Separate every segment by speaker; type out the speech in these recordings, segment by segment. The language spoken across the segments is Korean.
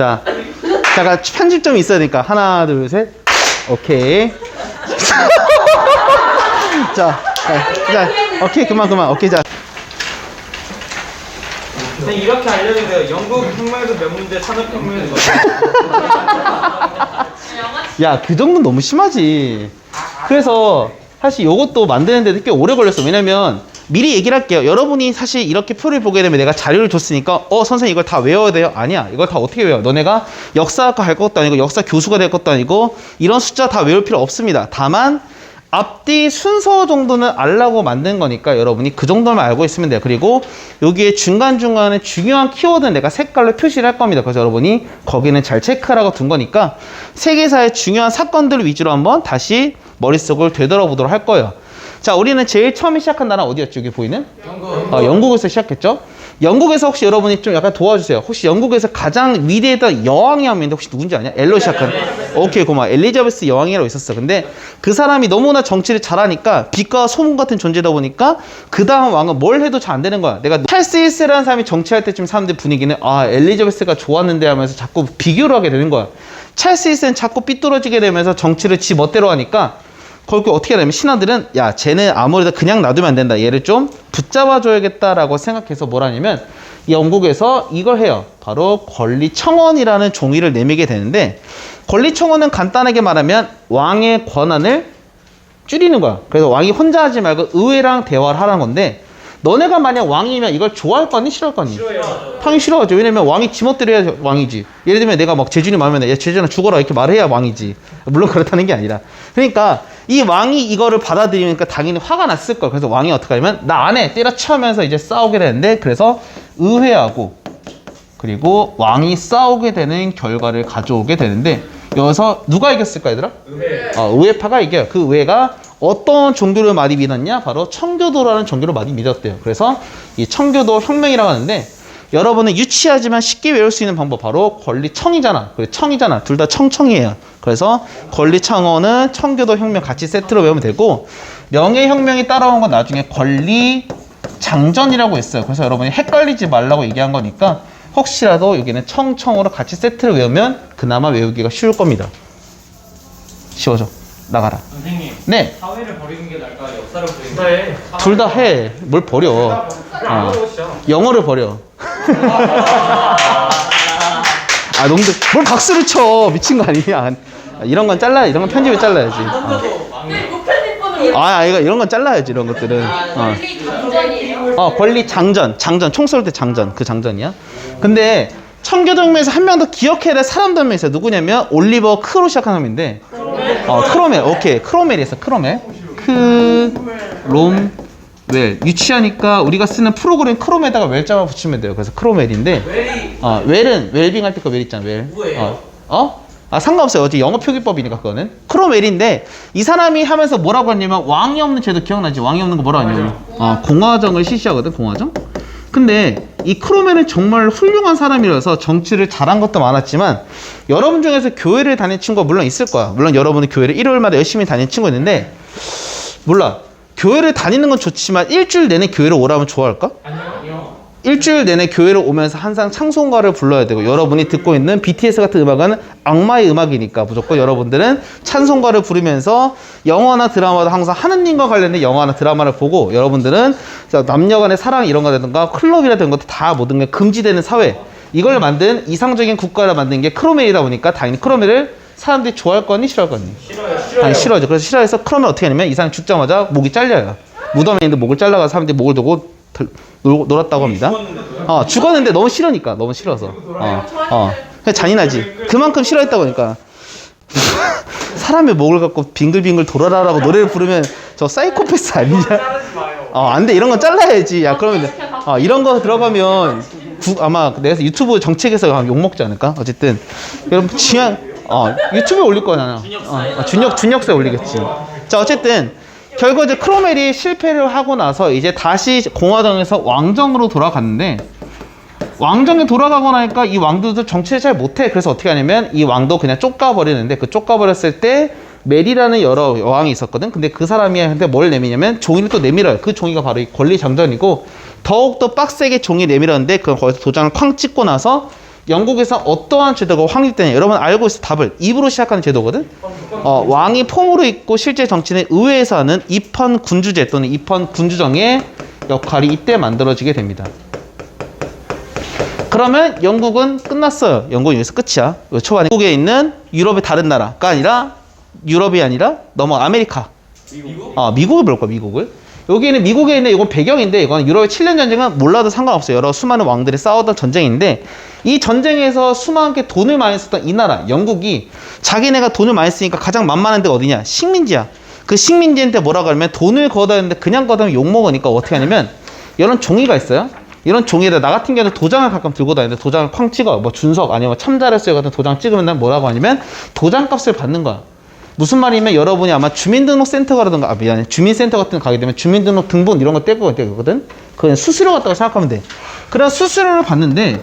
Speaker 1: 자, 잠깐 편집점이 있어야 되니까 하나, 둘, 셋. 오케이. 자, 자, 자, 오케이 그만 그만. 오케이 자.
Speaker 2: 근데 이렇게 알려주세요. 영국 혁명에서 몇 문제, 몇 문제.
Speaker 1: 야, 그 정도는 너무 심하지. 그래서 사실 이것도 만드는데 꽤 오래 걸렸어. 왜냐면 미리 얘기를 할게요. 여러분이 사실 이렇게 표를 보게 되면 내가 자료를 줬으니까 어 선생님 이걸 다 외워야 돼요? 아니야. 이걸 다 어떻게 외워? 너네가 역사학과 갈 것도 아니고 역사 교수가 될 것도 아니고 이런 숫자 다 외울 필요 없습니다. 다만 앞뒤 순서 정도는 알라고 만든 거니까 여러분이 그 정도만 알고 있으면 돼요. 그리고 여기에 중간중간에 중요한 키워드는 내가 색깔로 표시를 할 겁니다. 그래서 여러분이 거기는 잘 체크하라고 둔 거니까 세계사의 중요한 사건들 위주로 한번 다시 머릿속을 되돌아보도록 할 거예요. 자, 우리는 제일 처음에 시작한 나라 어디였죠? 여기 보이는? 영국. 어, 영국에서 시작했죠? 영국에서 혹시 여러분이 좀 약간 도와주세요. 혹시 영국에서 가장 위대했던 여왕이 한 명인데 혹시 누군지 아냐? 엘로 시작한. 오케이, 고마워. 엘리자베스 여왕이라고 있었어. 근데 그 사람이 너무나 정치를 잘하니까 빛과 소문 같은 존재다 보니까 그 다음 왕은 뭘 해도 잘 안 되는 거야. 내가 찰스 1세라는 사람이 정치할 때쯤 사람들 분위기는 아, 엘리자베스가 좋았는데 하면서 자꾸 비교를 하게 되는 거야. 찰스 1세는 자꾸 삐뚤어지게 되면서 정치를 지 멋대로 하니까 그걸 어떻게 하냐면 신하들은 야 쟤는 아무래도 그냥 놔두면 안 된다 얘를 좀 붙잡아 줘야겠다라고 생각해서 뭘 하냐면 영국에서 이걸 해요 바로 권리청원이라는 종이를 내밀게 되는데 권리청원은 간단하게 말하면 왕의 권한을 줄이는 거야 그래서 왕이 혼자 하지 말고 의회랑 대화를 하라는 건데 너네가 만약 왕이면 이걸 좋아할 거니 싫어할 거니? 당연히 싫어하죠. 왜냐면 왕이 지멋대로 해야 왕이지. 예를 들면 내가 막 재준이 마음에 야 재준아 죽어라 이렇게 말해야 왕이지. 물론 그렇다는 게 아니라. 그러니까 이 왕이 이거를 받아들이니까 당연히 화가 났을 걸. 그래서 왕이 어떻게 하냐면 나 안 해. 때려치면서 이제 싸우게 되는데 그래서 의회하고 그리고 왕이 싸우게 되는 결과를 가져오게 되는데 여기서 누가 이겼을까 얘들아?
Speaker 2: 의회.
Speaker 1: 어, 의회파가 이겨요. 그 의회가 어떤 종교를 많이 믿었냐? 바로 청교도라는 종교를 많이 믿었대요. 그래서 이 청교도 혁명이라고 하는데 여러분은 유치하지만 쉽게 외울 수 있는 방법 바로 권리청이잖아. 그래 청이잖아. 둘 다 청청이에요. 그래서 권리청어는 청교도 혁명 같이 세트로 외우면 되고 명예혁명이 따라온 건 나중에 권리장전이라고 있어요. 그래서 여러분이 헷갈리지 말라고 얘기한 거니까 혹시라도 여기는 청청으로 같이 세트를 외우면 그나마 외우기가 쉬울 겁니다. 쉬워져. 나가라.
Speaker 2: 선생님,
Speaker 1: 네.
Speaker 2: 사회를 버리는 게 나을까? 역사를 버리는 게 나을까?
Speaker 1: 둘다 해. 뭘 버려. 어.
Speaker 2: 알아보시죠.
Speaker 1: 영어를 버려. 아, 농들. 뭘 박수를 쳐. 미친 거 아니야. 아, 이런 건 잘라. 이런 건 편집에 잘라야지. 어. 아, 아, 이거 이런 건 잘라야지. 이런 것들은. 어. 어, 권리 장전. 장전. 총 쏠 때 장전. 그 장전이야. 근데 청교동에서 한 명 더 기억해야 될 사람도 한명 있어요. 누구냐면 올리버 크로 시작한 사람인데 어, 크로멜. 오케이. 크로멜이 있어. 크로멜. 크롬 웰. 유치하니까 우리가 쓰는 프로그램 크롬에다가 웰자만 붙이면 돼요. 그래서 크로멜인데
Speaker 2: 웰이
Speaker 1: 어, 웰은 웰빙 할 때 그 웰 있잖아. 웰.
Speaker 2: 누구예요?
Speaker 1: 어? 어? 아 상관없어요. 어제 영어 표기법이니까 그거는. 크롬웰인데 이 사람이 하면서 뭐라고 했냐면 왕이 없는 제도 기억나지? 왕이 없는 거 뭐라고 했냐면 어, 공화정을 실시하거든. 공화정. 근데 이 크로멜은 정말 훌륭한 사람이라서 정치를 잘한 것도 많았지만 여러분 중에서 교회를 다닌 친구가 물론 있을 거야. 물론 여러분은 교회를 일요일마다 열심히 다니는 친구 있는데 몰라. 교회를 다니는 건 좋지만 일주일 내내 교회를 오라면 좋아할까?
Speaker 2: 아니요.
Speaker 1: 일주일 내내 교회를 오면서 항상 찬송가를 불러야 되고 여러분이 듣고 있는 BTS 같은 음악은 악마의 음악이니까 무조건 여러분들은 찬송가를 부르면서 영화나 드라마도 항상 하느님과 관련된 영화나 드라마를 보고 여러분들은 남녀간의 사랑 이런 거라든가 클럽이라든가 다 모든 게 금지되는 사회 이걸 만든 이상적인 국가를 만든 게 크로멜이다 보니까 당연히 크로멜을 사람들이 좋아할 거니 싫어할 거니
Speaker 2: 싫어요. 싫어요.
Speaker 1: 아니 싫어하죠. 그래서 싫어해서 크로멜 어떻게 하냐면 이 사람 죽자마자 목이 잘려요. 무덤에 있는데 목을 잘라가 사람들이 목을 두고 들- 놀, 놀았다고 합니다. 어 죽었는데 너무 싫으니까 너무 싫어서. 어, 어. 그냥 잔인하지. 그만큼 싫어했다 보니까 사람의 목을 갖고 빙글빙글 돌아라라고 노래를 부르면 저 사이코패스 아니냐? 어, 안 돼. 이런 건 잘라야지. 야, 그러면, 어, 이런 거 들어가면, 구, 아마 내가 유튜브 정책에서 욕먹지 않을까? 어쨌든. 여러분, 취향, 어, 유튜브에 올릴 거잖아. 어, 어, 준역, 준역사에 올리겠지. 자, 어쨌든. 결국 이제 크로멜이 실패를 하고 나서 이제 다시 공화정에서 왕정으로 돌아갔는데, 왕정에 돌아가고 나니까 이 왕들도 정치를 잘 못해. 그래서 어떻게 하냐면 이 왕도 그냥 쫓가버리는데 그 쫓가버렸을 때 메리라는 여러 여왕이 있었거든. 근데 그 사람이 한테 뭘 내미냐면 종이를 또 내밀어요. 그 종이가 바로 이 권리 장전이고 더욱더 빡세게 종이 내밀었는데 그 거기서 도장을 쾅 찍고 나서 영국에서 어떠한 제도가 확립되냐. 여러분 알고 있어. 답을 입으로 시작하는 제도거든. 어, 왕이 폼으로 있고 실제 정치는 의회에서 하는 입헌 군주제 또는 입헌 군주정의 역할이 이때 만들어지게 됩니다. 그러면 영국은 끝났어요. 영국은 여기서 끝이야. 요 초반에 영국에 있는 유럽의 다른 나라가 아니라 유럽이 아니라 넘어 아메리카.
Speaker 2: 미국?
Speaker 1: 아, 미국을 볼 거야, 미국을. 여기는 미국에 있는 이건 배경인데 이건 유럽의 7년 전쟁은 몰라도 상관없어요. 여러 수많은 왕들이 싸웠던 전쟁인데 이 전쟁에서 수많게 돈을 많이 썼던 이 나라, 영국이 자기네가 돈을 많이 쓰니까 가장 만만한 데가 어디냐? 식민지야. 그 식민지한테 뭐라고 하면 돈을 걷어야 되는데 그냥 걷으면 욕먹으니까 어떻게 하냐면 이런 종이가 있어요. 이런 종이에다 나 같은 경우는 도장을 가끔 들고 다니는데 도장을 쾅 찍어. 뭐 준석 아니면 참자를 쓰여 같은 도장 찍으면 난 뭐라고 하냐면 도장값을 받는 거야. 무슨 말이냐면 여러분이 아마 주민등록센터 가라든가 아 미안해. 주민센터 같은 데 가게 되면 주민등록 등본 이런 거 떼고 되거든? 그건 수수료 같다고 생각하면 돼. 그런 수수료를 받는데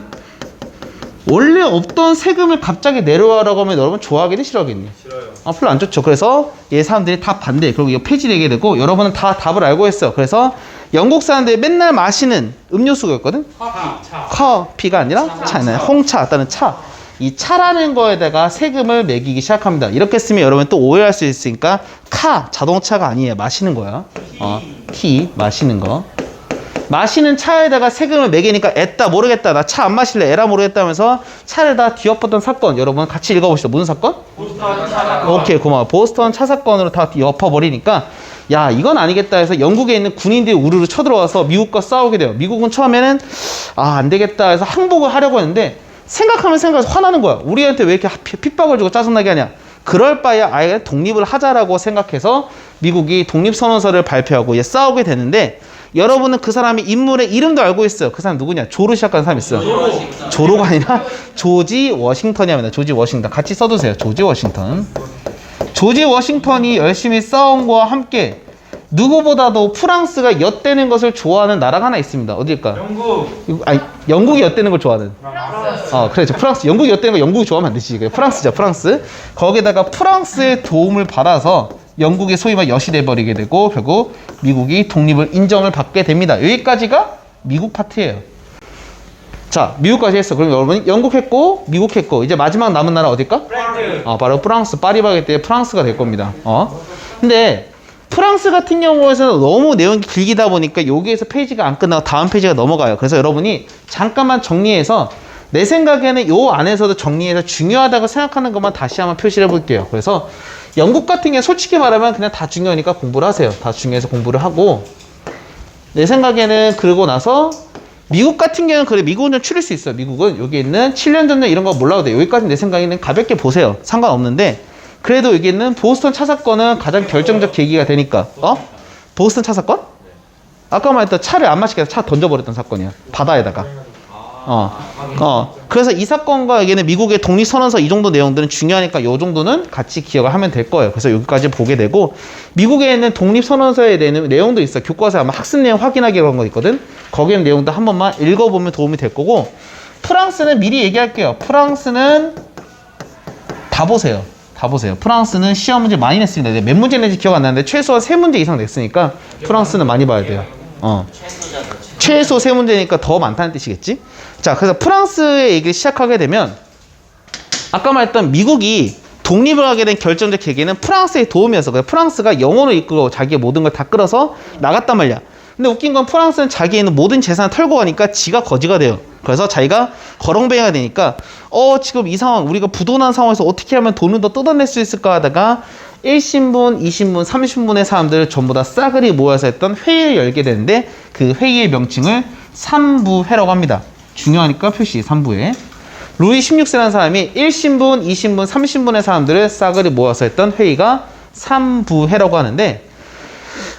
Speaker 1: 원래 없던 세금을 갑자기 내려와라고 하면 여러분 좋아하겠니 싫어하겠니
Speaker 2: 싫어요.
Speaker 1: 아 별로 안 좋죠. 그래서 얘 사람들이 다 반대. 그리고 이거 폐지되게 되고 여러분은 다 답을 알고 있어. 그래서 영국 사람들이 맨날 마시는 음료수였거든?
Speaker 2: 커피, 차.
Speaker 1: 커피가 아니라 차네. 홍차 또는 차. 이 차라는 거에다가 세금을 매기기 시작합니다. 이렇게 쓰면 여러분 또 오해할 수 있으니까 카 자동차가 아니에요. 마시는 거야. 어, 티 마시는 거. 마시는 차에다가 세금을 매기니까 애따 모르겠다. 나 차 안 마실래. 에라 모르겠다면서 차를 다 뒤엎었던 사건. 여러분 같이 읽어보시죠. 무슨 사건?
Speaker 2: 보스턴 차.
Speaker 1: 오케이 고마워 보스턴 차 사건으로 다 엎어버리니까 야 이건 아니겠다 해서 영국에 있는 군인들이 우르르 쳐들어와서 미국과 싸우게 돼요 미국은 처음에는 아 안 되겠다 해서 항복을 하려고 했는데 생각하면 생각해서 화나는 거야 우리한테 왜 이렇게 피- 핍박을 주고 짜증나게 하냐 그럴 바에 아예 독립을 하자라고 생각해서 미국이 독립선언서를 발표하고 이제 싸우게 되는데 여러분은 그 사람의 인물의 이름도 알고 있어요 그 사람 누구냐 조로 시작하는 사람 있어요 조로가 아니라 조지 워싱턴이 합니다. 조지 워싱턴. 같이 써두세요. 조지 워싱턴. 조지 워싱턴이 열심히 싸운 거와 함께 누구보다도 프랑스가 엿대는 것을 좋아하는 나라가 하나 있습니다. 어딜까?
Speaker 2: 영국.
Speaker 1: 이거- 아니, 영국이 엿대는 걸 좋아하는. 어, 그래. 저 프랑스. 영국이 엿대는 거 영국이 좋아하면 안 되지. 프랑스죠. 프랑스. 거기다가 프랑스의 도움을 받아서 영국의 소위 말 엿이 돼버리게 되고 결국 미국이 독립을 인정을 받게 됩니다. 여기까지가 미국 파트예요. 자, 미국까지 했어. 그럼 여러분 영국 했고 미국 했고 이제 마지막 남은 나라 어딜까?
Speaker 2: 프랑스.
Speaker 1: 어, 바로 프랑스 파리바게 때 프랑스가 될 겁니다. 어? 근데 프랑스 같은 경우에서는 너무 내용이 길기다 보니까 여기에서 페이지가 안 끝나고 다음 페이지가 넘어가요. 그래서 여러분이 잠깐만 정리해서 내 생각에는 요 안에서도 정리해서 중요하다고 생각하는 것만 다시 한번 표시를 해볼게요. 그래서 영국 같은 경우 솔직히 말하면 그냥 다 중요하니까 공부를 하세요. 다 중요해서 공부를 하고 내 생각에는 그러고 나서 미국 같은 경우는 그래 미국은 좀 추릴 수 있어요. 미국은 여기 있는 7년 전에 이런 거 몰라도 돼. 여기까지 내 생각에는 가볍게 보세요. 상관없는데 그래도 여기 있는 보스턴 차 사건은 가장 결정적 계기가 되니까 어? 보스턴 차 사건? 아까 말했던 차를 안 마시게 해서 차 던져버렸던 사건이야. 바다에다가. 어, 어. 그래서 이 사건과 여기는 미국의 독립선언서 이 정도 내용들은 중요하니까 요 정도는 같이 기억을 하면 될 거예요. 그래서 여기까지 보게 되고 미국에 있는 독립선언서에 대한 내용도 있어. 교과서에 아마 학습 내용 확인하기 그런 거 있거든. 거기에 내용도 한 번만 읽어보면 도움이 될 거고 프랑스는 미리 얘기할게요. 프랑스는 다 보세요. 다 보세요. 프랑스는 시험 문제 많이 냈습니다. 네, 몇 문제 냈는지 기억 안 나는데 최소한 세 문제 이상 냈으니까 프랑스는 많이 봐야 돼요. 어. 최소 세 문제니까 더 많다는 뜻이겠지? 자, 그래서 프랑스의 얘기를 시작하게 되면 아까 말했던 미국이 독립을 하게 된 결정적 계기는 프랑스의 도움이었어. 그래서 프랑스가 영혼을 이끌고 자기의 모든 걸 다 끌어서 나갔단 말이야. 근데 웃긴 건 프랑스는 자기의 모든 재산을 털고 가니까 지가 거지가 돼요. 그래서 자기가 거렁뱅이가 되니까 어 지금 이 상황 우리가 부도난 상황에서 어떻게 하면 돈을 더 뜯어낼 수 있을까 하다가 1신분, 2신분, 30분의 사람들을 전부 다 싸그리 모여서 했던 회의를 열게 되는데 그 회의의 명칭을 삼부회라고 합니다. 중요하니까 표시 삼부회. 루이 16세라는 사람이 1신분, 2신분, 30분의 사람들을 싸그리 모아서 했던 회의가 삼부회라고 하는데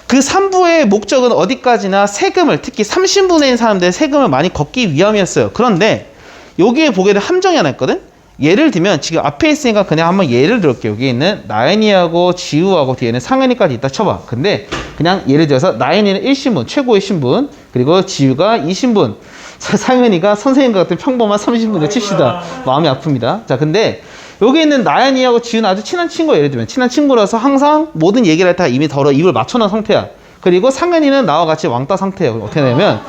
Speaker 1: 그 3부의 목적은 어디까지나 세금을 특히 30분의 사람들의 세금을 많이 걷기 위함이었어요. 그런데 여기에 보게 된 함정이 하나 있거든. 예를 들면 지금 앞에 있으니까 그냥 한번 예를 들을게요. 여기 있는 나연이하고 지우하고 뒤에는 상현이까지 있다 쳐봐. 근데 그냥 예를 들어서 나연이는 1신분, 최고의 신분, 그리고 지우가 2신분, 상현이가 선생님과 같은 평범한 30분을 칩시다. 마음이 아픕니다. 자, 근데 여기 있는 나연이하고 지우는 아주 친한 친구야. 예를 들면 친한 친구라서 항상 모든 얘기를 할 때 이미 더러 입을 맞춰놓은 상태야. 그리고 상현이는 나와 같이 왕따 상태예요. 어떻게 되냐면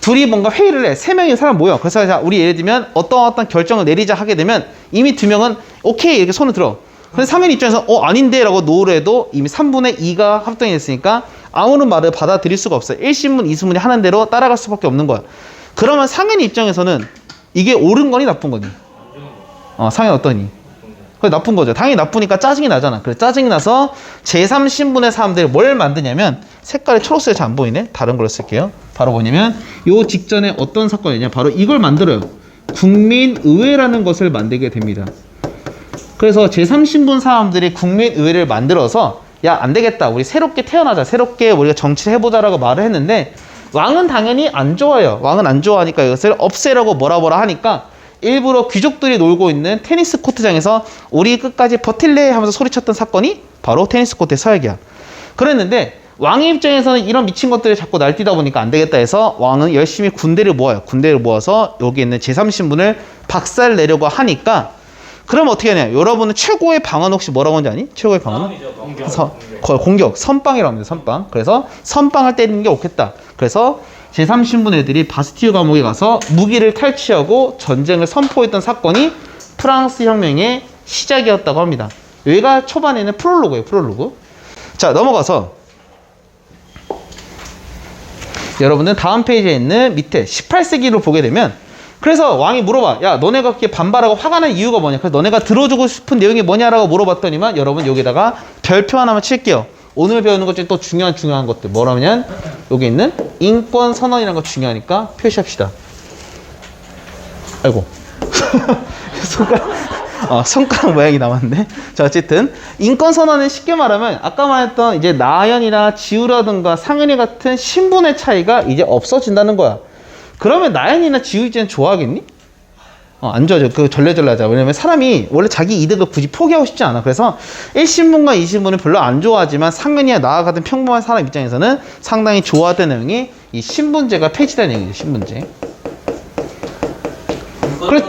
Speaker 1: 둘이 뭔가 회의를 해. 세 명이 사람 모여. 그래서 자, 우리 예를 들면 어떤 어떤 결정을 내리자 하게 되면 이미 두 명은 오케이 이렇게 손을 들어. 근데 3인 입장에서 어 아닌데 라고 노를 해도 이미 3분의 2가 합동이 됐으니까 아무런 말을 받아들일 수가 없어요. 1신문, 2신문이 하는 대로 따라갈 수밖에 없는 거야. 그러면 상현이 입장에서는 이게 옳은 거니 나쁜 거니? 어, 상현 어떠니? 그게 나쁜 거죠. 당연히 나쁘니까 짜증이 나잖아. 그래 짜증이 나서 제3신분의 사람들이 뭘 만드냐면 색깔이 초록색이 잘 안 보이네. 다른 걸로 쓸게요. 바로 뭐냐면 요 직전에 어떤 사건이냐? 바로 이걸 만들어요. 국민의회라는 것을 만들게 됩니다. 그래서 제3신분 사람들이 국민의회를 만들어서 야 안 되겠다. 우리 새롭게 태어나자. 새롭게 우리가 정치를 해보자라고 말을 했는데 왕은 당연히 안 좋아요. 왕은 안 좋아하니까 이것을 없애라고 뭐라 뭐라 하니까 일부러 귀족들이 놀고 있는 테니스 코트장에서 우리 끝까지 버틸래 하면서 소리쳤던 사건이 바로 테니스 코트의 서약이야. 그랬는데 왕의 입장에서는 이런 미친 것들이 자꾸 날뛰다 보니까 안 되겠다 해서 왕은 열심히 군대를 모아요. 군대를 모아서 여기 있는 제3신분을 박살 내려고 하니까 그럼 어떻게 하냐? 여러분은 최고의 방언 혹시 뭐라고 하는지 아니? 최고의 방언은? 서, 거의 공격, 선빵이라고 합니다. 선빵. 그래서 선빵을 때리는 게 옳겠다. 그래서 제3신분 애들이 바스티유 감옥에 가서 무기를 탈취하고 전쟁을 선포했던 사건이 프랑스 혁명의 시작이었다고 합니다. 여기가 초반에는 프롤로그예요. 프롤로그. 자 넘어가서 여러분은 다음 페이지에 있는 밑에 18세기로 보게 되면 그래서 왕이 물어봐 야 너네가 그렇게 반발하고 화가 난 이유가 뭐냐 그래서 너네가 들어주고 싶은 내용이 뭐냐라고 물어봤더니만 여러분 여기다가 별표 하나만 칠게요 오늘 배우는 것 중에 또 중요한 중요한 것들 뭐라면 여기 있는 인권 선언이라는 거 중요하니까 표시합시다 아이고 손가락 어, 손가락 모양이 남았네. 자, 어쨌든 인권 선언은 쉽게 말하면 아까 말했던 이제 나연이나 지우라든가 상은이 같은 신분의 차이가 이제 없어진다는 거야. 그러면 나연이나 지우 이제는 좋아하겠니? 어, 안 좋아져. 그 절레절레하자. 왜냐면 사람이 원래 자기 이득을 굳이 포기하고 싶지 않아. 그래서 1신분과 2신분은 별로 안 좋아하지만 나와 같은 평범한 사람 입장에서는 상당히 좋아하던 내용이 이 신분제가 폐지된 내용이죠. 신분제. 그래-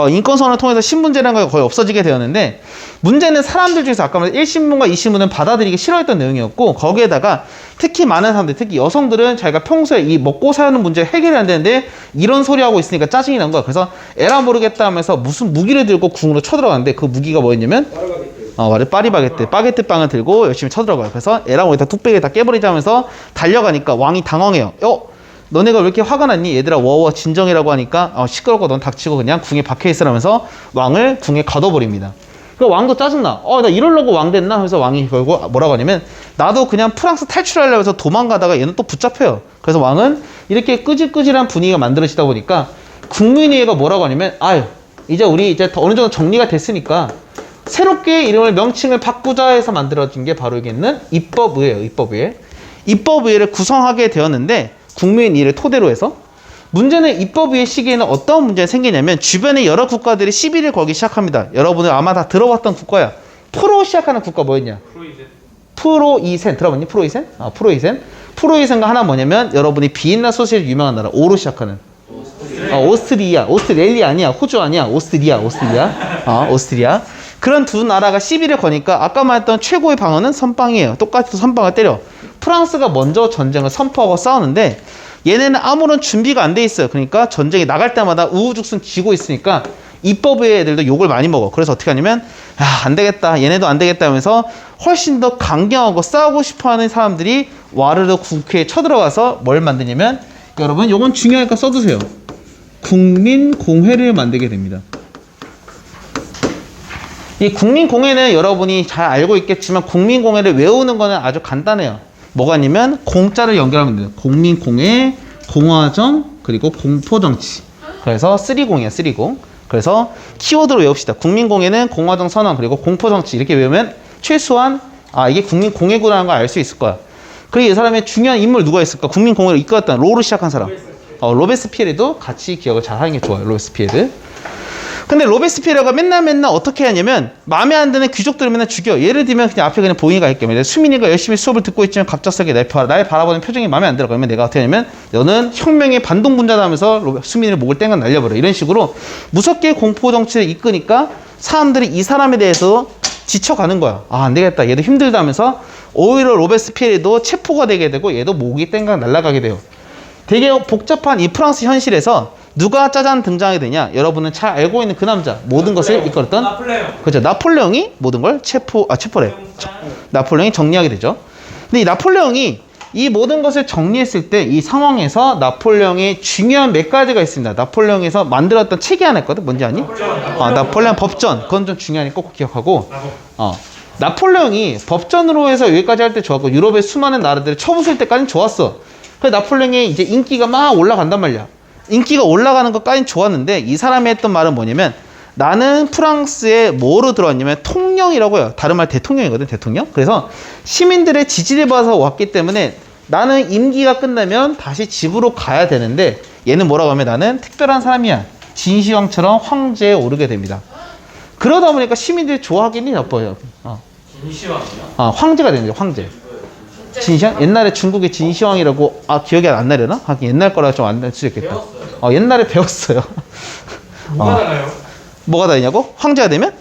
Speaker 1: 어, 인권선언을 통해서 신분제라는 게 거의 없어지게 되었는데 문제는 사람들 중에서 아까 말한 1신분과 2신분은 받아들이기 싫어했던 내용이었고 거기에다가 특히 많은 사람들 특히 여성들은 자기가 평소에 이 먹고 사는 문제 해결이 안 되는데 이런 소리 하고 있으니까 짜증이 난 거야. 그래서 에라 모르겠다 하면서 무슨 무기를 들고 궁으로 쳐들어갔는데 그 무기가 뭐였냐면 어, 맞아 파리바게뜨 바게트 빵을 들고 열심히 쳐들어가요. 그래서 에라 모르겠다 뚝배기 다 깨버리자 하면서 달려가니까 왕이 당황해요. 어? 너네가 왜 이렇게 화가 났니? 얘들아 워워 진정이라고 하니까 어, 시끄럽고 넌 닥치고 그냥 궁에 박혀 있으라면서 왕을 궁에 가둬버립니다. 그 왕도 짜증나. 어, 나 이러려고 왕 됐나? 하면서 왕이 결국 뭐라고 하냐면 나도 그냥 프랑스 탈출하려고 해서 도망가다가 얘는 또 붙잡혀요. 그래서 왕은 이렇게 끄질끄질한 분위기가 만들어지다 보니까 국민회의가 뭐라고 하냐면 아유 이제 우리 이제 더 어느 정도 정리가 됐으니까 새롭게 이름을 명칭을 바꾸자 해서 만들어진 게 바로 이게 있는 입법의회예요. 입법의회. 입법의회를 구성하게 되었는데 국민의를 토대로 해서 문제는 입법위의 시기에는 어떤 문제가 생기냐면 주변의 여러 국가들이 시비를 걸기 시작합니다. 여러분들 아마 다 들어봤던 국가야. 프로 시작하는 국가 뭐였냐? 프로이센 들어봤니? 프로이센? 아 프로이센. 프로이센과 하나 뭐냐면 여러분이 비엔나 소시에 유명한 나라 오로 시작하는 어, 오스트리아, 오스트레일리아 아니야, 호주 아니야, 오스트리아, 오스트리아, 어, 오스트리아. 그런 두 나라가 시비를 거니까 아까 말했던 최고의 방어는 선빵이에요. 똑같이 선빵을 때려. 프랑스가 먼저 전쟁을 선포하고 싸우는데 얘네는 아무런 준비가 안 돼 있어요. 그러니까 전쟁에 나갈 때마다 우후죽순 지고 있으니까 입법의 애들도 욕을 많이 먹어. 그래서 어떻게 하냐면 야, 안 되겠다. 얘네도 안 되겠다 하면서 훨씬 더 강경하고 싸우고 싶어 하는 사람들이 와르르 국회에 쳐들어가서 뭘 만드냐면 여러분 요건 중요하니까 써두세요. 국민공회를 만들게 됩니다. 이 국민공회는 여러분이 잘 알고 있겠지만 국민공회를 외우는 거는 아주 간단해요. 뭐가 아니면 공짜를 연결하면 돼요. 국민공회, 공화정, 그리고 공포정치. 그래서 3공이에요. 3공. 그래서 키워드로 외웁시다. 국민공회는 공화정 선언 그리고 공포정치 이렇게 외우면 최소한 아 이게 국민공회구라는 걸 알 수 있을 거야. 그리고 이 사람의 중요한 인물 누가 있을까? 국민공회를 이끌었던 로를 시작한 사람. 어, 로베스피에르도 같이 기억을 잘 하는 게 좋아요. 로베스피에르. 근데 로베스피에르가 맨날 맨날 어떻게 하냐면 마음에 안 드는 귀족들을 맨날 죽여. 예를 들면 그냥 앞에 그냥 보이가 있겠면 수민이가 열심히 수업을 듣고 있지만 갑작스럽게 날, 바, 날 바라보는 표정이 마음에 안 들어. 그러면 내가 어떻게 하냐면 너는 혁명의 반동분자다 하면서 수민이를 목을 땡겨 날려버려. 이런 식으로 무섭게 공포 정치를 이끄니까 사람들이 이 사람에 대해서 지쳐가는 거야. 아, 안 되겠다. 얘도 힘들다 하면서 오히려 로베스피에르도 체포가 되게 되고 얘도 목이 땡강 날아가게 돼요. 되게 복잡한 이 프랑스 현실에서 누가 짜잔 등장하게 되냐? 여러분은 잘 알고 있는 그 남자, 모든 것을 이끌었던
Speaker 2: 나폴레옹.
Speaker 1: 그죠? 나폴레옹이 모든 걸 체포 아 체포래. 나폴레옹이 정리하게 되죠. 근데 이 나폴레옹이 이 모든 것을 정리했을 때 이 상황에서 나폴레옹의 중요한 몇 가지가 있습니다. 나폴레옹에서 만들었던 책이 하나 있거든. 뭔지 아니? 아, 나폴레옹 법전. 그건 좀 중요하니 꼭 기억하고. 어. 나폴레옹이 법전으로 해서 여기까지 할 때 좋았고 유럽의 수많은 나라들을 쳐부술 때까지는 좋았어. 그 나폴레옹의 이제 인기가 막 올라간단 말이야. 인기가 올라가는 것까지는 좋았는데 이 사람이 했던 말은 뭐냐면 나는 프랑스에 뭐로 들어왔냐면 통령이라고 해요. 다른 말 대통령이거든, 대통령. 그래서 시민들의 지지를 받아서 왔기 때문에 나는 임기가 끝나면 다시 집으로 가야 되는데 얘는 뭐라고 하면 나는 특별한 사람이야. 진시황처럼 황제에 오르게 됩니다. 그러다 보니까 시민들이 좋아하기는 나빠요. 어.
Speaker 2: 진시황이요?
Speaker 1: 아, 황제가 되는 거죠, 황제. 진시황? 옛날에 중국의 진시황이라고, 아, 기억이 안 나려나? 하긴 옛날 거라 좀 안 날 수도 있겠다.
Speaker 2: 어,
Speaker 1: 옛날에 배웠어요.
Speaker 2: 뭐가
Speaker 1: 어.
Speaker 2: 달라요?
Speaker 1: 뭐가 다르냐고? 황제가 되면?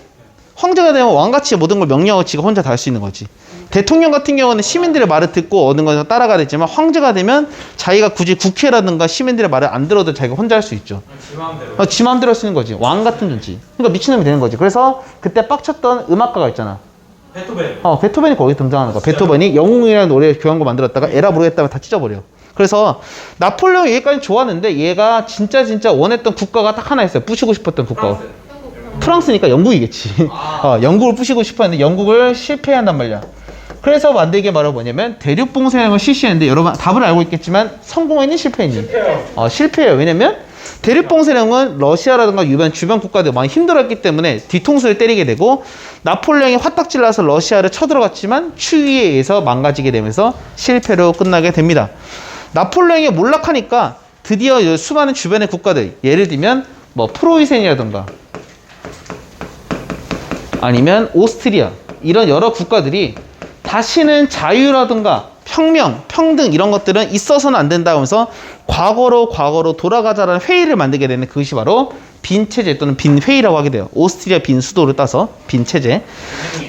Speaker 1: 황제가 되면 왕같이 모든 걸 명령하고 지가 혼자 다 할 수 있는 거지. 대통령 같은 경우는 시민들의 말을 듣고 얻는 거에서 따라가야 되지만 황제가 되면 자기가 굳이 국회라든가 시민들의 말을 안 들어도 자기가 혼자 할 수 있죠.
Speaker 2: 지 마음대로.
Speaker 1: 어, 지 마음대로 쓰는 거지. 왕 같은 존재. 그러니까 미친놈이 되는 거지. 그래서 그때 빡쳤던 음악가가 있잖아.
Speaker 2: 베토벤.
Speaker 1: 어, 베토벤이 거기 등장하는 거야. 베토벤이 영웅이라는 노래 교향곡 만들었다가 에라 모르겠다면 다 찢어버려. 그래서 나폴레옹 얘까지 좋았는데 얘가 진짜 진짜 원했던 국가가 딱 하나 있어요. 부시고 싶었던 국가가.
Speaker 2: 프랑스.
Speaker 1: 프랑스니까 영국이겠지. 어, 영국을 부시고 싶었는데 영국을 실패한단 말이야. 그래서 만들게 말은 뭐냐면 대륙봉쇄령을 실시했는데 여러분 답을 알고 있겠지만 성공했니 실패했니?
Speaker 2: 실패요.
Speaker 1: 어, 실패해요. 왜냐면 대륙봉쇄령은 러시아라든가 주변 주변 국가들 많이 힘들었기 때문에 뒤통수를 때리게 되고 나폴레옹이 화딱질 나서 러시아를 쳐들어갔지만 추위에 의해서 망가지게 되면서 실패로 끝나게 됩니다. 나폴레옹이 몰락하니까 드디어 수많은 주변의 국가들 예를 들면 뭐 프로이센이라든가 아니면 오스트리아 이런 여러 국가들이 다시는 자유라든가 평명, 평등 이런 것들은 있어서는 안 된다 하면서 과거로 과거로 돌아가자라는 회의를 만들게 되는 그것이 바로 빈 체제 또는 빈 회의라고 하게 돼요. 오스트리아 빈 수도를 따서 빈 체제.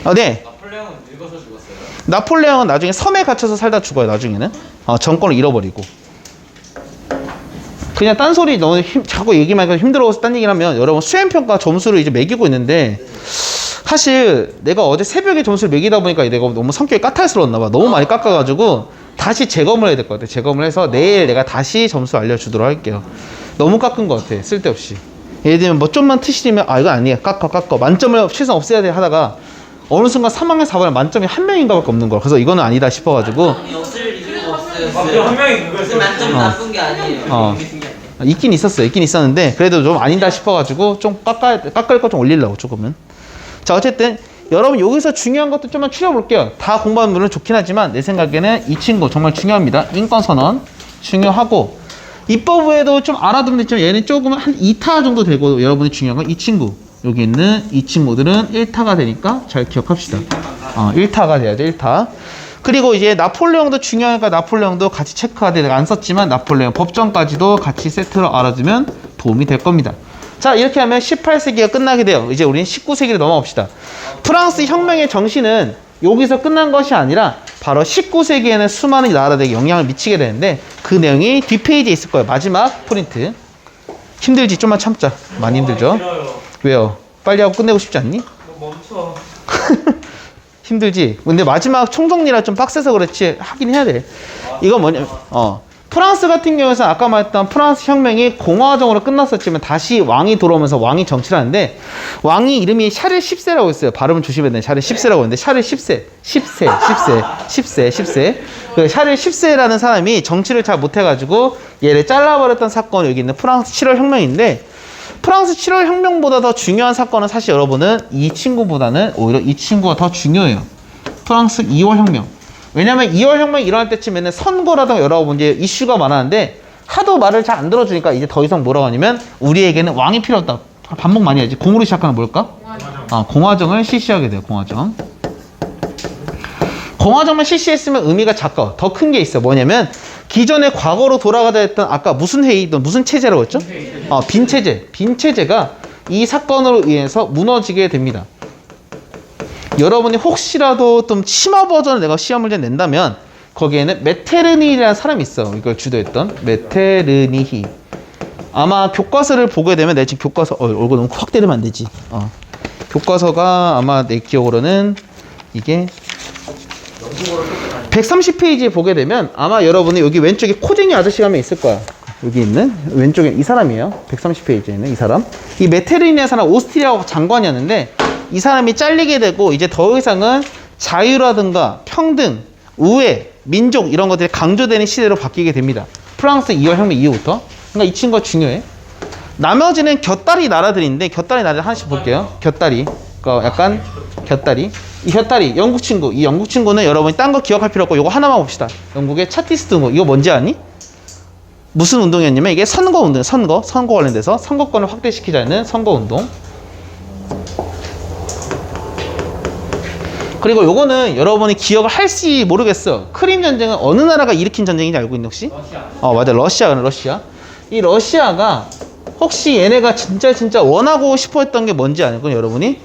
Speaker 1: 어, 네.
Speaker 2: 나폴레옹은 늙어서 죽었어요.
Speaker 1: 나폴레옹은 나중에 섬에 갇혀서 살다 죽어요. 나중에는 어, 정권을 잃어버리고. 그냥 딴소리 너무 힘, 자꾸 얘기만 해서 힘들어서 딴 얘기를 하면 여러분 수행평가 점수를 이제 매기고 있는데 사실 내가 어제 새벽에 점수를 매기다 보니까 내가 너무 성격이 까탈스러웠나 봐. 너무 많이 깎아가지고 다시 재검을 해야 될 것 같아. 재검을 해서 내일 내가 다시 점수 알려주도록 할게요. 너무 깎은 것 같아. 쓸데없이. 예를 들면 뭐 좀만 트시면 아 이거 아니야. 깎아 깎아. 만점을 최소한 없애야 돼 하다가 어느 순간 3학년 4반에 만점이 한 명인가밖에 없는 거야. 그래서 이거는 아니다 싶어가지고
Speaker 3: 없을 이유가 없어요.
Speaker 2: 아, 한 명이 누구였어요?
Speaker 3: 만점
Speaker 1: 어.
Speaker 3: 나쁜 게 아니에요.
Speaker 1: 어. 아, 있긴 있었어요. 있긴 있었는데 그래도 좀 아니다 싶어가지고 좀 깎아 깎을 거 좀 올리려고 조금은. 자 어쨌든 여러분 여기서 중요한 것도 좀만 추려볼게요. 다 공부하면 물론 좋긴 하지만 내 생각에는 이 친구 정말 중요합니다. 인권 선언 중요하고 입법부에도 좀 알아두면 좀 얘는 조금 한 2타 정도 되고 여러분이 중요한 건 이 친구 여기 있는 이 친구들은 1타가 되니까 잘 기억합시다. 어, 1타가 돼야죠 1타. 그리고 이제 나폴레옹도 중요하니까 나폴레옹도 같이 체크하되 내가 안 썼지만 나폴레옹 법정까지도 같이 세트로 알아두면 도움이 될 겁니다. 자 이렇게 하면 18세기가 끝나게 돼요. 이제 우리는 19세기로 넘어갑시다. 프랑스 혁명의 정신은 여기서 끝난 것이 아니라 바로 19세기에는 수많은 나라들에게 영향을 미치게 되는데 그 내용이 뒷페이지에 있을 거예요. 마지막 프린트. 힘들지 좀만 참자. 많이 힘들죠. 왜요? 빨리 하고 끝내고 싶지 않니?
Speaker 2: 너 멈춰.
Speaker 1: 힘들지. 근데 마지막 총정리라 좀 빡세서 그렇지 하긴 해야 돼. 이거 뭐냐? 어. 프랑스 같은 경우에는 아까 말했던 프랑스 혁명이 공화정으로 끝났었지만 다시 왕이 들어오면서 왕이 정치를 하는데 왕이 이름이 샤를 10세라고 있어요. 발음을 조심해야 돼. 샤를 10세라고 하는데 샤를 10세, 10세, 10세, 10세, 10세. 그 샤를 10세라는 사람이 정치를 잘 못해가지고 얘를 잘라버렸던 사건이 여기 있는 프랑스 7월 혁명인데 프랑스 7월 혁명보다 더 중요한 사건은 사실 여러분은 이 친구보다는 오히려 이 친구가 더 중요해요. 프랑스 2월 혁명. 왜냐면 2월 혁명이 일어날 때쯤에는 선거라든가 여러 문제 이슈가 많았는데 하도 말을 잘 안 들어주니까 이제 더 이상 뭐라고 하냐면 우리에게는 왕이 필요 없다. 반복 많이 해야지. 공으로 시작하는 뭘까? 아, 공화정을 실시하게 돼요. 공화정. 공화정만 실시했으면 의미가 작아. 더 큰 게 있어. 뭐냐면 기존의 과거로 돌아가자 했던 아까 무슨 회의, 또 무슨 체제라고 했죠? 어, 빈 체제. 빈 체제가 이 사건으로 인해서 무너지게 됩니다. 여러분이 혹시라도 좀 심화 버전을 내가 시험 문제 낸다면 거기에는 메테르니라는 사람이 있어. 이걸 주도했던 메테르니히. 아마 교과서를 보게 되면 내 지금 교과서 어, 얼굴 너무 확 때리면 안 되지. 어. 교과서가 아마 내 기억으로는 이게 130페이지에 보게 되면 아마 여러분이 여기 왼쪽에 코쟁이 아저씨가 한 명 있을 거야. 여기 있는 왼쪽에 이 사람이에요. 130페이지에 있는 이 사람. 이 메테르니아 사람 오스트리아 장관이었는데 이 사람이 잘리게 되고 이제 더 이상은 자유라든가 평등, 우애, 민족 이런 것들이 강조되는 시대로 바뀌게 됩니다. 프랑스 2월 혁명 이후부터. 그러니까 이 친구가 중요해. 나머지는 곁다리 나라들인데 곁다리 나라들 하나씩 볼게요. 곁다리. 그러니까 약간 곁다리. 이 곁다리 영국 친구. 이 영국 친구는 여러분이 딴 거 기억할 필요 없고 이거 하나만 봅시다. 영국의 차티스트 운동. 이거 뭔지 아니? 무슨 운동이었냐면 이게 선거 운동, 선거, 선거 관련돼서 선거권을 확대시키자는 선거 운동. 그리고 요거는 여러분이 기억을 할지 모르겠어. 크림 전쟁은 어느 나라가 일으킨 전쟁인지 알고 있는 혹시? 어 맞아 러시아 러시아. 이 러시아가 혹시 얘네가 진짜 진짜 원하고 싶어 했던 게 뭔지 알고 여러분이?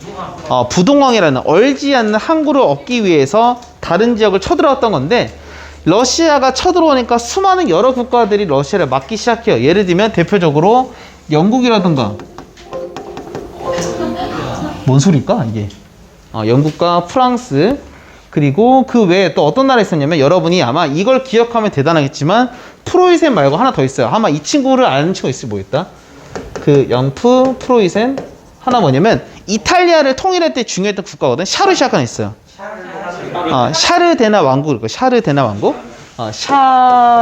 Speaker 1: 어, 부동왕이라는 얼지 않는 항구를 얻기 위해서 다른 지역을 쳐들어왔던 건데 러시아가 쳐들어오니까 수많은 여러 국가들이 러시아를 막기 시작해요. 예를 들면 대표적으로 영국이라든가 뭔 소리일까 이게? 어, 영국과 프랑스 그리고 그 외에 또 어떤 나라 있었냐면 여러분이 아마 이걸 기억하면 대단하겠지만 프로이센 말고 하나 더 있어요. 아마 이 친구를 아는 친구 있을 뭐 있다? 그 영프 프로이센 하나 뭐냐면 이탈리아를 통일할 때 중요했던 국가거든. 샤르샤가 있어요. 아, 샤르데나 왕국일 거야. 샤르데나 왕국. 아,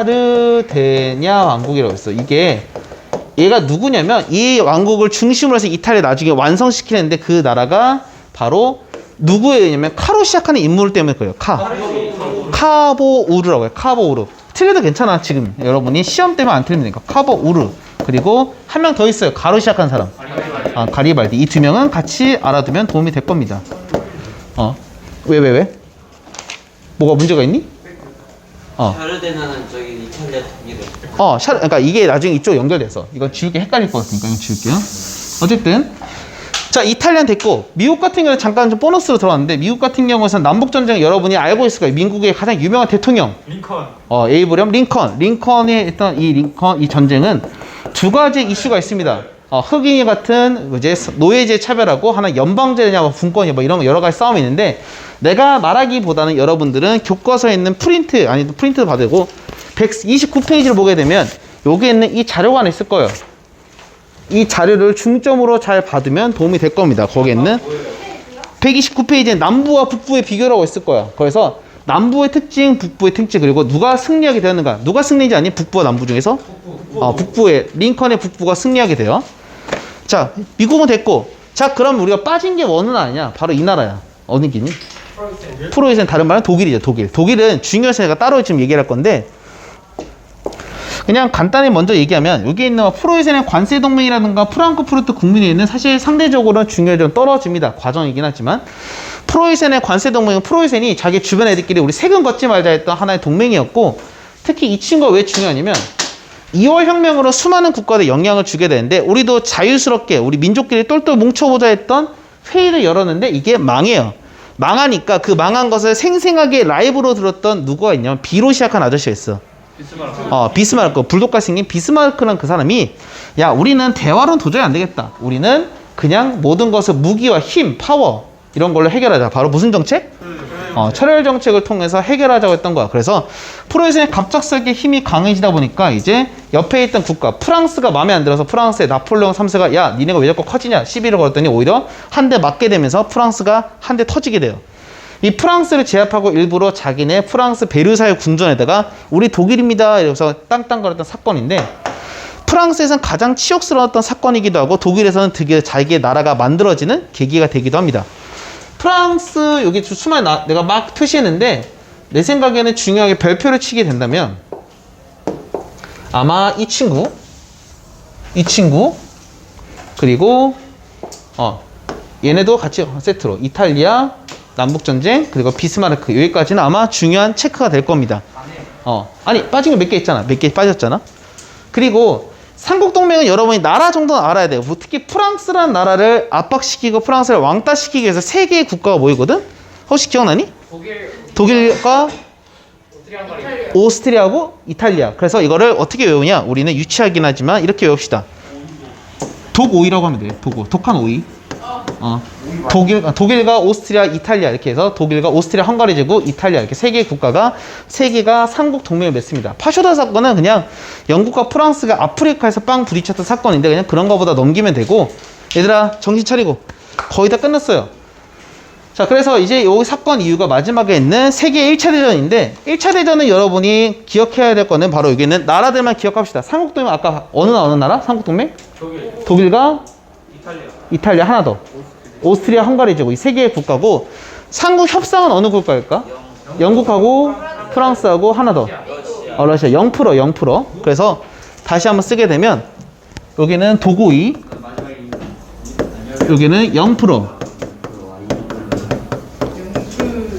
Speaker 1: 샤르데냐 왕국이라고 했어. 이게 얘가 누구냐면 이 왕국을 중심으로 해서 이탈리아 나중에 완성시키는데 그 나라가 바로 누구예요냐면 카로 시작하는 인물 때문에 그래요. 카. 카보우르라고 해요. 카보우르. 틀려도 괜찮아 지금 여러분이 시험 때문에 안 틀리면 되니까 카보우르. 그리고 한 명 더 있어요. 가로 시작한 사람. 아, 가리발디. 이 두 명은 같이 알아두면 도움이 될 겁니다. 어. 왜, 왜, 왜? 뭐가 문제가 있니? 어.
Speaker 3: 샤르데나는 저기 이탈리아 독일에.
Speaker 1: 어, 샤, 그러니까 이게 나중에 이쪽 연결돼서 이건 지우개 헷갈릴 것 같으니까 이거 지울게요. 어쨌든 자 이탈리안 됐고 미국 같은 경우는 잠깐 좀 보너스로 들어왔는데 미국 같은 경우에는 남북 전쟁 여러분이 알고 있을 거예요. 민국의 가장 유명한 대통령
Speaker 2: 링컨.
Speaker 1: 어 에이브럼 링컨 링컨이 했던 이 링컨 이 전쟁은 두 가지 이슈가 있습니다. 어, 흑인이 같은 이제 노예제 차별하고 하나 연방제냐 뭐 분권이 뭐 이런 여러 가지 싸움이 있는데 내가 말하기보다는 여러분들은 교과서에 있는 프린트 아니 프린트 받고 129페이지를 보게 되면 여기 있는 이 자료가 하나 있을 거예요. 이 자료를 중점으로 잘 받으면 도움이 될 겁니다. 거기에 있는 129페이지에 남부와 북부의 비교를 하고 있을 거야. 그래서 남부의 특징, 북부의 특징, 그리고 누가 승리하게 되었는가. 누가 승리인지 아니? 북부와 남부 중에서? 어, 북부의, 링컨의 북부가 승리하게 돼요. 자, 미국은 됐고. 자, 그럼 우리가 빠진 게 원은 아니냐? 바로 이 나라야. 어느 기니? 프로이센 다른 말은 독일이죠, 독일. 독일은 중요해서 제가 따로 지금 얘기를 할 건데, 그냥 간단히 먼저 얘기하면 여기 있는 뭐 프로이센의 관세 동맹이라든가 프랑크푸르트 국민에 있는 사실 상대적으로는 중요히 좀 떨어집니다. 과정이긴 하지만 프로이센의 관세 동맹은 프로이센이 자기 주변 애들끼리 우리 세금 걷지 말자 했던 하나의 동맹이었고 특히 이 친구가 왜 중요하냐면 2월 혁명으로 수많은 국가들 영향을 주게 되는데 우리도 자유스럽게 우리 민족끼리 똘똘 뭉쳐보자 했던 회의를 열었는데 이게 망해요. 망하니까 그 망한 것을 생생하게 라이브로 들었던 누구가 있냐면 비로 시작한 아저씨가 있어. 어, 비스마르크, 불독과 생긴 비스마르크는 그 사람이, 야, 우리는 대화로는 도저히 안 되겠다. 우리는 그냥 모든 것을 무기와 힘, 파워, 이런 걸로 해결하자. 바로 무슨 정책? 어, 철혈 정책을 통해서 해결하자고 했던 거야. 그래서 프로이센이 갑작스럽게 힘이 강해지다 보니까 이제 옆에 있던 국가, 프랑스가 마음에 안 들어서 프랑스의 나폴레옹 3세가 야, 니네가 왜 자꾸 커지냐? 시비를 걸었더니 오히려 한 대 맞게 되면서 프랑스가 한 대 터지게 돼요. 이 프랑스를 제압하고 일부러 자기네 프랑스 베르사유 궁전에다가 우리 독일입니다. 이러면서 땅땅거렸던 사건인데 프랑스에서는 가장 치욕스러웠던 사건이기도 하고 독일에서는 드디어 자기의 나라가 만들어지는 계기가 되기도 합니다. 프랑스 여기 수많은 나- 내가 막 표시했는데 내 생각에는 중요하게 별표를 치게 된다면 아마 이 친구 이 친구 그리고 어 얘네도 같이 세트로 이탈리아 남북전쟁 그리고 비스마르크 여기까지는 아마 중요한 체크가 될 겁니다. 어 아니 빠진 거 몇 개 있잖아 몇 개 빠졌잖아. 그리고 삼국동맹은 여러분이 나라 정도는 알아야 돼요. 뭐 특히 프랑스란 나라를 압박시키고 프랑스를 왕따시키기 위해서 세 개의 국가가 모이거든. 혹시 기억나니?
Speaker 2: 독일
Speaker 1: 독일과 오스트리아하고 이탈리아. 그래서 이거를 어떻게 외우냐? 우리는 유치하긴 하지만 이렇게 외웁시다. 독오이라고 하면 돼요. 독오. 독한 오이. 어. 독일, 아, 독일과 오스트리아, 이탈리아 이렇게 해서 독일과 오스트리아, 헝가리 제국, 이탈리아 이렇게 세 개의 국가가 세 개가 삼국 동맹을 맺습니다. 파쇼다 사건은 그냥 영국과 프랑스가 아프리카에서 빵 부딪혔던 사건인데 그냥 그런 거보다 넘기면 되고 얘들아 정신 차리고 거의 다 끝났어요. 자, 그래서 이제 이 사건 이유가 마지막에 있는 세계 1차 대전인데 1차 대전은 여러분이 기억해야 될 거는 바로 여기 있는 나라들만 기억합시다. 삼국 동맹 아까 어느 나 어느 나라? 삼국 동맹?
Speaker 2: 독일,
Speaker 1: 독일과
Speaker 2: 이탈리아.
Speaker 1: 이탈리아 하나 더. 오스트리아, 헝가리 제국 이 세 개의 국가고 삼국 협상은 어느 국가일까? 영국하고 프랑스하고 하나 더. 어, 러시아 0% 0%. 그래서 다시 한번 쓰게 되면 여기는 도구이 여기는 0%.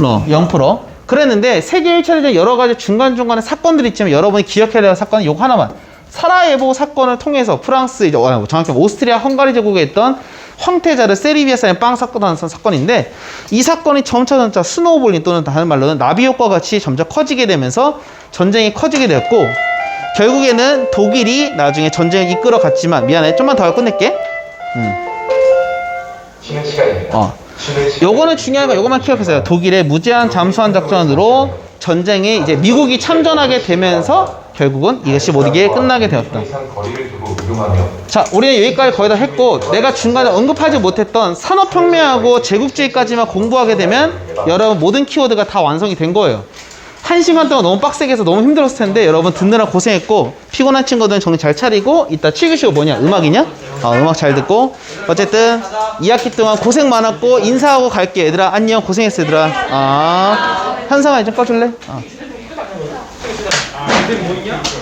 Speaker 1: 어, 0%. 그랬는데 세계 1차 대전 여러 가지 중간중간에 사건들이 있지만 여러분이 기억해야 될 사건은 요거 하나만. 사라예보 사건을 통해서 프랑스, 이제, 어, 정확히 오스트리아, 헝가리 제국에 있던 황태자를 세리비아산에 빵 샀고 하는 사건인데 이 사건이 점차 점차 스노우볼링 또는 다른 말로는 나비 효과 같이 점차 커지게 되면서 전쟁이 커지게 되었고 결국에는 독일이 나중에 전쟁을 이끌어 갔지만 미안해 좀만 더 끝낼게
Speaker 4: 쉬는 시간입니다.
Speaker 1: 어.
Speaker 4: 쉬는 시간.
Speaker 1: 요거는 중요한 거 요거만 기억하세요 독일의 무제한 잠수함 작전으로 전쟁에 이제 미국이 참전하게 되면서 결국은 이것이 모두게 끝나게 되었다
Speaker 4: 이상 거리를 두고 이동하며
Speaker 1: 자, 우리는 여기까지 거의 다 했고 내가 중간에 언급하지 못했던 산업혁명하고 제국주의까지만 공부하게 되면 여러분 모든 키워드가 다 완성이 된 거예요. 한 시간 동안 너무 빡세게 해서 너무 힘들었을 텐데 여러분 듣느라 고생했고 피곤한 친구들은 정신 잘 차리고 이따 7교시가 뭐냐 음악이냐? 아, 음악 잘 듣고 어쨌든 2학기 동안 고생 많았고 인사하고 갈게 얘들아 안녕 고생했어 얘들아 아 현상아 이제 꺼줄래? 아.
Speaker 2: 아, 근데 뭐 있냐?